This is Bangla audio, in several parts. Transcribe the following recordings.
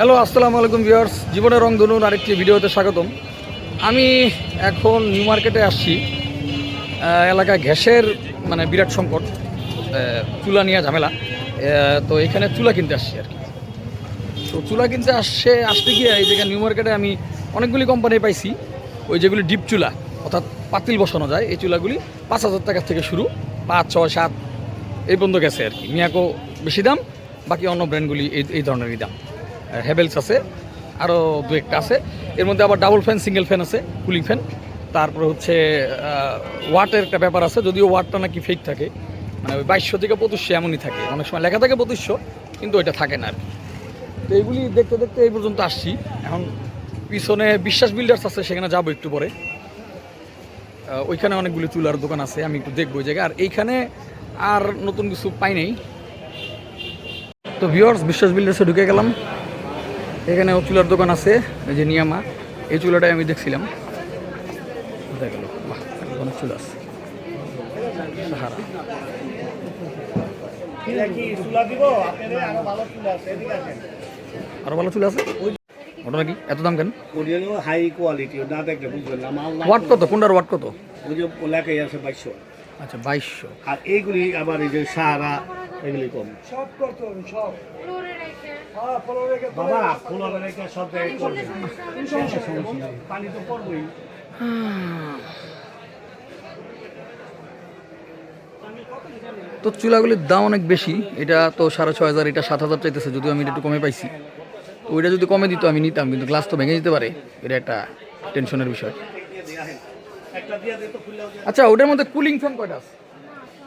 হ্যালো, আসসালামু আলাইকুম ভিউয়ার্স। জীবনের রং ধনুন আরেকটি ভিডিওতে স্বাগতম। আমি এখন নিউ মার্কেটে আসছি। এলাকায় গ্যাসের মানে বিরাট সংকট। চুলা নিয়ে ঝামেলা। তো এখানে চুলা কিনতে আসছি আর কি। তো চুলা কিনতে আসছে, আসতে গিয়ে এই জায়গায় নিউ মার্কেটে আমি অনেকগুলি কোম্পানি পাইছি। ওই যেগুলি ডিপ চুলা, অর্থাৎ পাতিল বসানো যায়, এই চুলাগুলি পাঁচ হাজার টাকার থেকে শুরু। পাঁচ, ছয়, সাত, এই পর্যন্ত গেছে আর কি। মিয়াকো বেশি দাম, বাকি অন্য ব্র্যান্ডগুলি এই এই ধরনেরই দাম। হ্যাভেলস আছে আরও দু একটা আছে। এর মধ্যে আবার ডাবল ফ্যান সিঙ্গেল ফ্যান আছে কুলিং ফ্যান তারপরে হচ্ছে ওয়াটের একটা ব্যাপার আছে, যদিও ওয়াটটা নাকি ফেক থাকে। মানে ওই বাইশশো থেকে পঁচিশশো এমনই থাকে। অনেক সময় লেখা থাকে পঁচিশশো, কিন্তু ওইটা থাকে না আর তো এইগুলি দেখতে দেখতে এই পর্যন্ত আসছি। এখন পিছনে বিশ্বাস বিল্ডার্স আছে, সেখানে যাব একটু পরে। ওইখানে অনেকগুলি চুলার দোকান আছে, আমি একটু দেখব ওই জায়গায়। আর এইখানে আর নতুন কিছু পাই নাই। তো ভিওর্স বিশ্বাস বিল্ডার্সে ঢুকে গেলাম। এখানেও চুলার দোকান আছে এই যে নিয়ামা। এই চুলাটাই আমি দেখছিলাম। দেখা গেল বাহ অনেক চুলা আছে। সাহারা। কি আরও ভালো চুলা আছে আরও ভালো চুলা আছে? ওটা নাকি এত দাম কেন? হাই কোয়ালিটি না দেখলে বুঝবেন না মাল না ওয়াট কত? কোনটার ওয়াট কত? ওই যে লেখাই আছে বাইশশো। আচ্ছা বাইশশো। আর এইগুলি আবার এই যে সাহারা এগুলি কম। বাবা ফুল রেখে সব জায়গায় করবে পানি তো পড়বই। তো চুলাগুলির দাম অনেক বেশি। এটা তো সাড়ে ছয় হাজার এটা সাত হাজার চাইতেছে যদিও আমি এটা একটু কমে পাইছি। তো ওইটা যদি কমে দিত আমি নিতাম কিন্তু গ্লাস তো ভেঙে যেতে পারে। এটা একটা টেনশনের বিষয়। আচ্ছা ওটার মধ্যে কুলিং ফ্যান কয়টা আছে?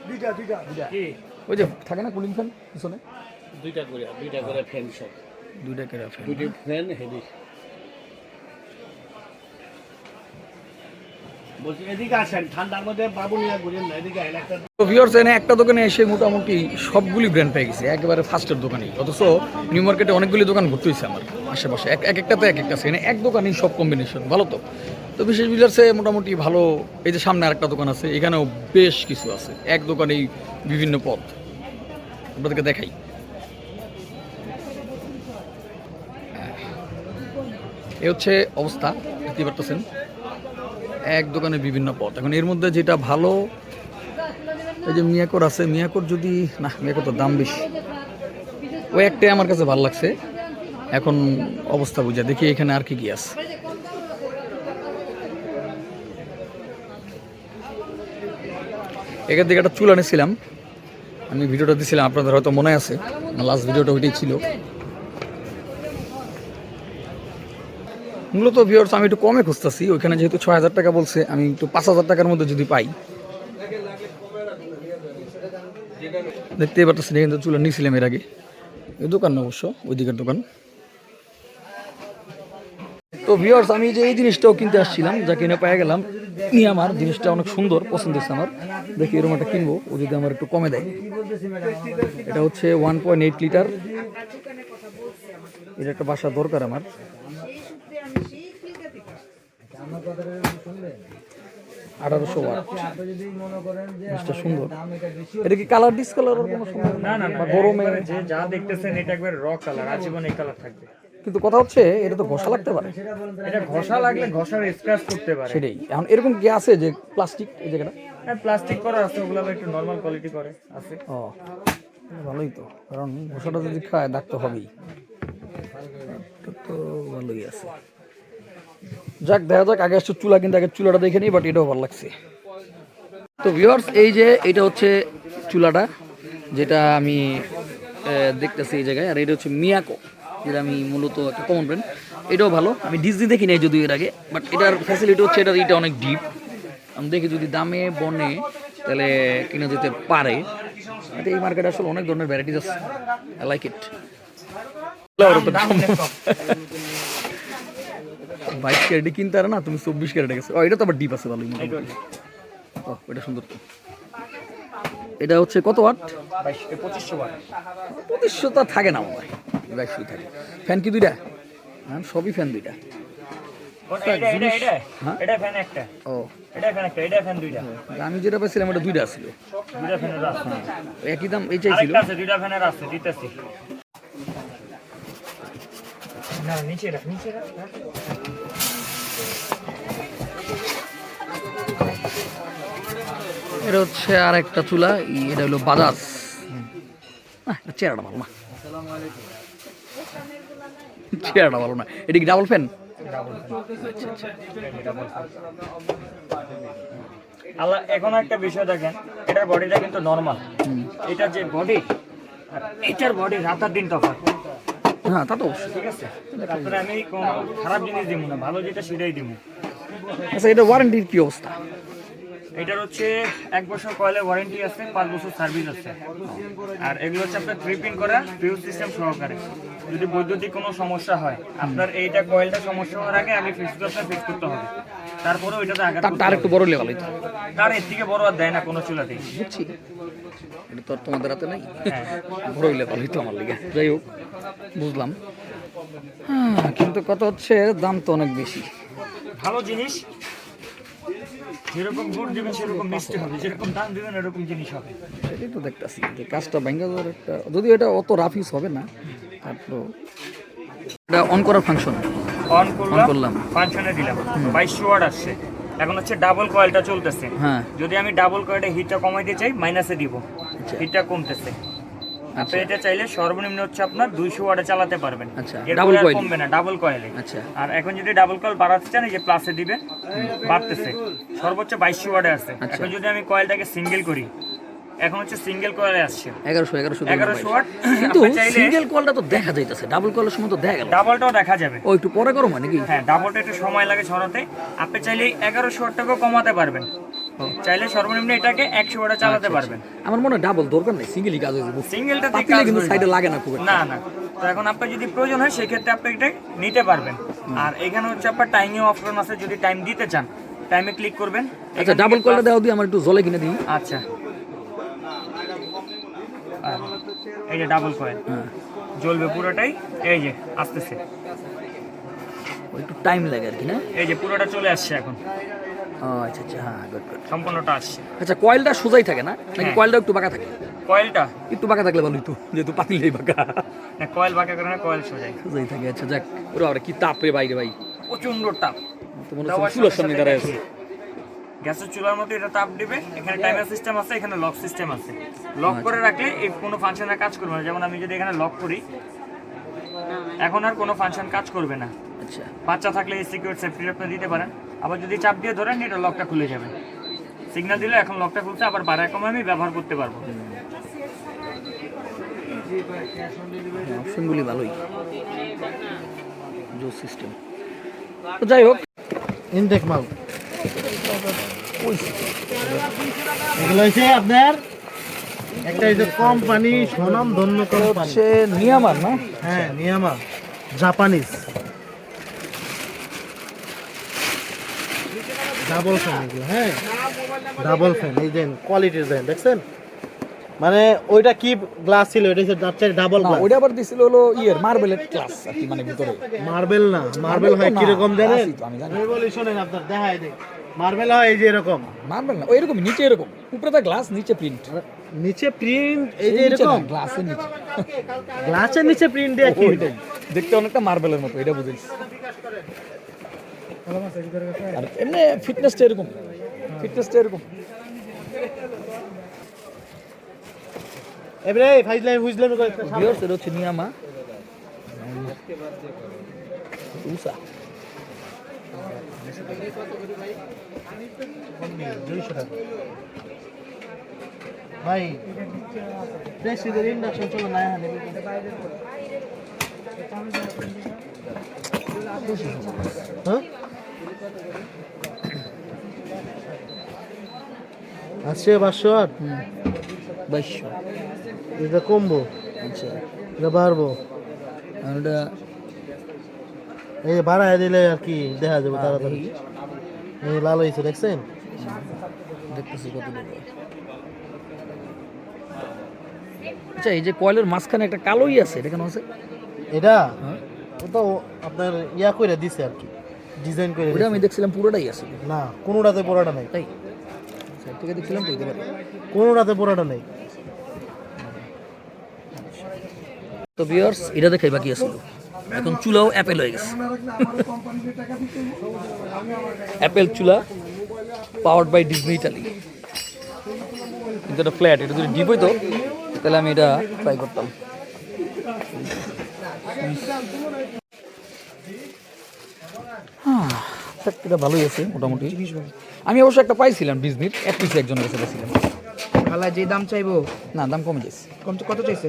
দুইটা দুইটা। কি ওই যে থাকে না কুলিং ফ্যান পিছনে? দুইটা করে দুইটা করে ফ্যান সব। দুইটা কেরা ফ্যান দুইটা ফ্যান হেভি। একটা দোকানে এসে মোটামুটি সবগুলি ব্র্যান্ড পেয়ে গেছে একেবারে ফার্স্টের দোকানে। অথচ নিউ মার্কেটে অনেকগুলি দোকান ঘুরতে হয়েছে আমার আশেপাশে। এক এক একটাতে এক একটা এখানে এক দোকানেই সব কম্বিনেশন ভালো তো? তো বিশেষ বিলার্সে মোটামুটি ভালো এই যে সামনে আরেকটা দোকান আছে এখানেও বেশ কিছু আছে এক দোকানেই বিভিন্ন পদ। আপনাদেরকে দেখাই। এ হচ্ছে অবস্থা দেখতে পারতেছেন। এক দোকানে বিভিন্ন পথ এখন এর মধ্যে যেটা ভালো, এই যে মিয়াকোর আছে, মিয়াকোর যদি, না, মিয়াকোর তো দাম বেশি। ওই একটাই আমার কাছে ভালো লাগছে। এখন অবস্থা বুঝা, দেখি এখানে আর কি কি আছে। এখান থেকে একটা চুল আনেছিলাম। আমি ভিডিওটা দিছিলাম, আপনাদের হয়তো মনে আছে লাস্ট ভিডিওটা ওইটাই ছিল। মূলত ভিউয়ার্স আমি একটু কমে খুঁজতেছি। ওইখানে যেহেতু ছয় হাজার টাকা বলছে, আমি একটু পাঁচ হাজার টাকার মধ্যে যদি পাই। দেখতেই পারতেছেন এখানে চুলা নিয়েছিলাম এর আগে। এই দোকান না অবশ্য ওই দিকের দোকান। তো ভিউয়ার্স আমি যে এই জিনিসটাও কিনতে আসছিলাম, যা কিনে পেয়ে গেলাম নিয়ে আমার জিনিসটা অনেক সুন্দর, পছন্দ হয়েছে আমার। দেখি এরকম একটা কিনবো, ও যদি আমার একটু কমে দেয়। এটা হচ্ছে ওয়ান পয়েন্ট এইট লিটার এটা একটা বাসা দরকার আমার। আঠারোশো ওয়াট। জিনিসটা সুন্দর। এটা কি কালার ডিসকালার কোনো না না না গরমে? যে যা দেখতেছেন এটা একবার র কালার আজীবন এই কালার থাকবে। কিন্তু কথা হচ্ছে এটা তো ঘষা লাগতে পারে। এটা ঘষা লাগলে ঘষার স্ক্র্যাচ করতে পারে। সেটাই। এখন এরকম কি আছে যে প্লাস্টিক এই জায়গাটা? হ্যাঁ প্লাস্টিক করা আছে ওগুলো একটু নরমাল কোয়ালিটি করে আছে। ও। ভালোই তো, কারণ ঘষাটা যদি খায়, দাগ তো হবেই। তো ভালোই আছে। যাক, দেখা যাক, আগে আসছে চুলা, কিন্তু আগে চুলাটা দেখে নিই বাট এটাও ভালো লাগছে। তো ভিউয়ার্স এই যে, এটা হচ্ছে চুলাটা, যেটা আমি দেখতেছি এই জায়গায়, আর এটা হচ্ছে মিয়াকো, যেটা আমি মূলত একটা কমন ব্র্যান্ড এটাও ভালো, আমি ডিজনি দেখি নাই যদিও এর আগে বাট এটার ফ্যাসিলিটি হচ্ছে এটার এটা অনেক ডিপ আমি দেখি যদি দামে বনে, তাহলে কিনা যেতে পারে। এই মার্কেটে আসলে অনেক ধরনের ভ্যারাইটিস আছে। আই লাইক ইট বাইশ ক্যারেটে কিনতে পারে না, তুমি চব্বিশ ক্যারেটে গেছে। এটা তো আবার ডিপ আছে মোটামুটি এটা সুন্দর তো। এটা হচ্ছে কত ওয়াট পঁচিশশো বার পঁচিশশো তো থাকে না থাকে। ফ্যান কি দুইটা? হ্যাঁ সবই ফ্যান দুইটা। আমি যেটা পাইছিলাম দুইটা ছিল। দুইটা ফ্যানের আছে একই দাম এই চাইছিল? দুইটা ফ্যানের আছে দিতেছি। না নিচে রাখ নিচে রাখ। এটা হচ্ছে আর একটা চুলা এটা হলো বাজাজ। চেহারাটা ভালো না। চেহারাটা ভালো না। এটা কি ডাবল ফ্যান আল্লাহ এখন একটা বিষয় দেখেন এটার বডিটা কিন্তু নর্মাল এটা যে বডি এটার বডি রাতার দিন তফাৎ। হ্যাঁ তা তো ঠিক আছে? তারপরে আমি কোনো খারাপ জিনিস দিব না ভালো যেটা সেটাই দিব আচ্ছা এটা ওয়ারেন্টির কি অবস্থা? এটার হচ্ছে এক বছর কয়েলের ওয়ারেন্টি আছে পাঁচ বছর সার্ভিস আছে। আর এগুলো হচ্ছে আপনার ট্রিপিং করা ফিউজ সিস্টেম সহকারে। যদি বৈদ্যুতিক কোনো সমস্যা হয় আপনার এইটা কয়েলটা সমস্যা হওয়ার আগে আগে ফিক্স আপনার ফিক্স করতে হবে। তারপরে ওইটাতে আগে তার করতে। একটু বড় লেভেল তার এর থেকে বড় আর দেয় না কোনো চুলাতেই বুঝছি। এটা তো তোমাদের হাতে নাই। হ্যাঁ। বড় লেভেল হইতো আমার লিগে। যাই হোক বুঝলাম। কিন্তু কত হচ্ছে দাম তো অনেক বেশি। ভালো জিনিস। যেরকম দিবেন সেরকম মিষ্টি হবে। যেরকম দাম দিবেন এরকম জিনিস হবে। সেটাই তো দেখতেছি যে কাজটা যাওয়ার একটা যদিও এটা অত রাফ ইউজ হবে না তারপর এটা অন করার ফাংশন অন করলাম। ফাংশনে দিলাম। বাইশশো ওয়াট আসছে। এখন হচ্ছে ডাবল কয়েলটা চলতেছে। হ্যাঁ। যদি আমি ডাবল কয়েলটা হিটটা কমাইতে চাই মাইনাসে দিব। আচ্ছা। হিটটা কমতেছে। আপনি আচ্ছা। এটা চাইলে সর্বনিম্ন হচ্ছে আপনার দুইশো ওয়াটে চালাতে পারবেন। আচ্ছা, আর coil। কমবে না ডাবল কয়েলে আচ্ছা। আর এখন যদি ডাবল কয়েল বাড়াতে চান এই যে প্লাসে দিবে বাড়তেছে। সর্বোচ্চ বাইশশো ওয়াটে আছে। আচ্ছা। এখন যদি আমি কয়েলটাকে সিঙ্গেল করি এখন হচ্ছে সিঙ্গেল কয়েলে আসছে। এগারোশো এগারোশো এগারোশো ওয়াট কিন্তু সিঙ্গেল কলটা তো দেখা যাইতেছে। ডাবল কলের সময় তো দেখা গেল। ডাবলটাও দেখা যাবে। ও একটু পরে গরম হয় নাকি? হ্যাঁ ডাবলটা একটু সময় লাগে ছড়াতে আপনি চাইলে এগারোশো ওয়াট টাকাও কমাতে পারবেন। চাইলে সর্বনিম্ন এটাকে একশো ওয়াটে চালাতে পারবেন। আমার মনে হয় ডাবল দরকার নেই সিঙ্গেলই কাজ হয়ে সিঙ্গেলটা পাতিলে কিন্তু সাইডে লাগে না খুব না না। তো এখন আপনার যদি প্রয়োজন হয় সেক্ষেত্রে আপনি এটা নিতে পারবেন। আর এখানে হচ্ছে আপনার টাইমিং অপশন আছে যদি টাইম দিতে চান। টাইমে ক্লিক করবেন। আচ্ছা ডাবল কলটা দেওয়া দিয়ে আমার একটু জলে কিনে দিই। আচ্ছা। এই যে ডাবল কয়েল হ্যাঁ। জ্বলবে পুরোটাই। এই যে আসতেছে। একটু টাইম লাগে আর কি না? এই যে পুরোটা চলে আসছে এখন। ও আচ্ছা আচ্ছা হ্যাঁ গুড গুড সম্পূর্ণটা আসছে। আচ্ছা কয়েলটা সোজাই থাকে না? নাকি হ্যাঁ। কয়েলটা একটু বাঁকা থাকে? কয়েলটা? একটু বাঁকা থাকলে ভালো হইতো যেহেতু পাতিলেই বাঁকা। না কয়েল বাঁকা করে না কয়েল সোজাই। সোজাই থাকে আচ্ছা যাক। ওরে আবার কি তাপ রে বাইরে ভাই। প্রচণ্ড তাপ। তো মনে হচ্ছে চুলার সামনে দাঁড়ায় আছে। গ্যাসের চুলার মতো এটা তাপ দিবে। এখানে টাইমার সিস্টেম আছে এখানে লক সিস্টেম আছে। লক করে রাখলে এই কোনো ফাংশনের কাজ করবে না। যেমন আমি যদি এখানে লক করি এখন আর কোনো ফাংশন কাজ করবে না। আচ্ছা। বাচ্চা থাকলে এই সিকিউর সেফটি আপনি দিতে পারেন। আবার যদি চাপ দিয়ে ধরেন এটা লকটা খুলে যাবে। সিগন্যাল দিলে এখন লকটা খুলতে আবার বাড়ায় কমে আমি ব্যবহার করতে পারব। অপশনগুলি ভালোই। জো সিস্টেম তো যাই হোক ইনটেক মাল। এগুলো হচ্ছে আপনার একটা হচ্ছে কোম্পানি সোনাম ধন্য কোম্পানি সে নিয়ামার না? হ্যাঁ নিয়ামা। জাপানিজ ডাবল ফ্যান এগুলো হ্যাঁ। ডাবল ফ্যান এই দেন কোয়ালিটির দেন দেখছেন? মানে ওইটা কি গ্লাস ছিল? এটা হচ্ছে ডাবল না গ্লাস ওইটা আবার দিছিল হলো ইয়ার মার্বেলের গ্লাস আর কি মানে ভিতরে। মার্বেল না মার্বেল হয় তো না, কীরকম জানেন? আমি জানি। আমি বলি শোনেন আপনার দেখাই দেখ মার্বেল হয় এই যে এরকম। মার্বেল না ওই এরকম নিচে এরকম। উপরে তো গ্লাস নিচে প্রিন্ট নিচে প্রিন্ট এই যে এরকম? গ্লাসের নিচে। গ্লাসের নিচে প্রিন্ট দেয়া কি? দেখতে অনেকটা মার্বেলের মতো এটা বুঝেছি আর এমনি ফিটনেসটা এরকম। ফিটনেসটা এরকম। এবারে ফাইজলাই বুঝলাম ভিউয়ার্স এটা হচ্ছে নিয়ামা উষা। ভাই প্রেসিডেন্ট ইন্ডাকশন চলো না হ্যাঁ হ্যাঁ? আসছে পাঁচশো আট? বাইশশো। এটা কমবো? আচ্ছা। এটা বাড়বো? আর ওটা এই বাড়ায় দিলে আর কি দেখা যাবে তাড়াতাড়ি। দেখি, এই লাল হয়েছে দেখছেন? দেখতেছি কত আচ্ছা এই যে কয়েলের মাঝখানে একটা কালোই আছে এটা কেন আছে? এটা? হ্যাঁ। ও তো আপনার ইয়া করে দিছে আর কি। ডিজাইন করে ওটা আমি দেখছিলাম পুরোটাই আছে। না কোনোটাতে পোড়াটা নেই। তাই? সাইড থেকে দেখছিলাম তো হইতে পারে কোনোটাতে পোড়াটা নেই। তো ভিউয়ার্স এটা দেখাই বাকি আছিল এখন চুলাও অ্যাপেল হয়ে গেছে। অ্যাপেল চুলা পাওয়ার্ড বাই ডিজনি ইটালি কিন্তু এটা ফ্ল্যাট এটা যদি ডিপ হইতো তাহলে আমি এটা ট্রাই করতাম। হ্যাঁ। এটা ভালোই আছে মোটামুটি। আমি অবশ্য একটা পাইছিলাম ডিজনির এক পিসে একজনের কাছে পাইছিলাম। ভালা যে দাম চাইব? না দাম কমে গেছে কম কত চাইছে?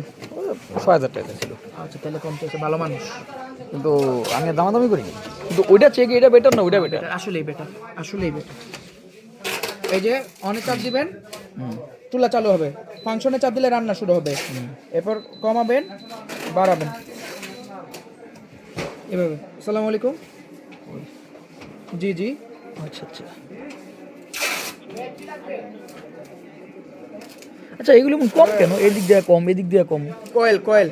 ছয় হাজার টাকা ছিল। আচ্ছা তাহলে কম চাইছে ভালো মানুষ। কিন্তু আমি আর দামাদামি করিনি। কিন্তু ওইটা চেক এটা বেটার না ওইটা বেটার আসলেই বেটার আসলেই বেটার এই যে অনেক চাপ দিবেন চুলা চালু হবে। ফাংশনে চাপ দিলে রান্না শুরু হবে। এরপর কমাবেন বাড়াবেন। এভাবে। আসসালামু আলাইকুম। জি জি। আচ্ছা আচ্ছা। আচ্ছা এগুলো কম কেন? এদিক দিয়ে কম এদিক দিয়ে কম। Coil coil.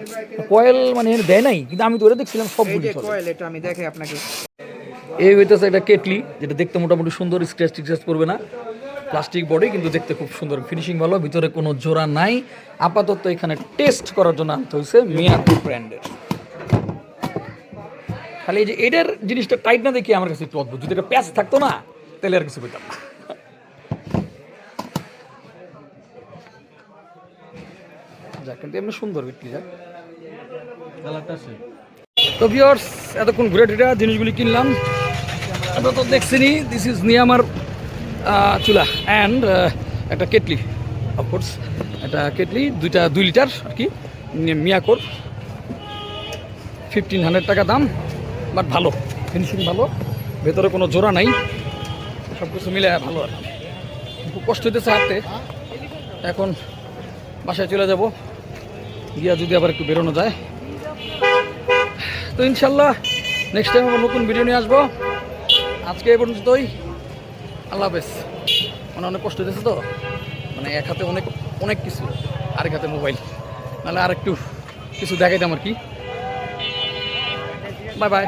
কয়েল মানে দেয় নাই? কিন্তু আমি তো ওটা দেখছিলাম সব কয়েল এটা আমি দেখাই আপনাকে। এই হইতেছে একটা কেটলি যেটা দেখতে মোটামুটি সুন্দর স্ক্র্যাচ টিক্রেচ করবে না। প্লাস্টিক বডি কিন্তু দেখতে খুব সুন্দর। ফিনিশিং ভালো ভিতরে কোনো জোড়া নাই। আপাতত এখানে টেস্ট করার জন্য আনতে হয়েছে মিয়াকো ব্র্যান্ডের খালি এই যে এটার জিনিসটা টাইট না দেখি আমার কাছে একটু অদ্ভুত। যদি এটা প্যাচ থাকতো না তাহলে আর কিছু পেতাম না। যাক কিন্তু এমনি সুন্দর বিক্রি যাক। কালারটা তো ভিউয়ার্স এতক্ষণ ঘুরে টুরে জিনিসগুলি কিনলাম। আমরা তো দেখছিনি দিস ইজ নিয়ামার আহ, চুলা অ্যান্ড একটা কেটলি অফকোর্স একটা কেটলি দুইটা দুই লিটার আর কি মিয়াকোর। ফিফটিন হান্ড্রেড টাকা দাম। বাট ভালো ফিনিশিং ভালো, ভেতরে কোনো জোড়া নাই সব কিছু মিলে ভালো আর খুব কষ্ট হইতেছে হাঁটতে। এখন বাসায় চলে যাব, গিয়া যদি আবার একটু বেরোনো যায়। তো ইনশাল্লাহ নেক্সট টাইম আবার নতুন ভিডিও নিয়ে আসব। আজকে এই পর্যন্তই। আল্লাহ হাফেজ। মানে অনেক কষ্ট হয়েছে তো। মানে এক হাতে অনেক অনেক কিছু, আরেক হাতে মোবাইল নাহলে আর একটু কিছু দেখাইতাম আর কি। Bye bye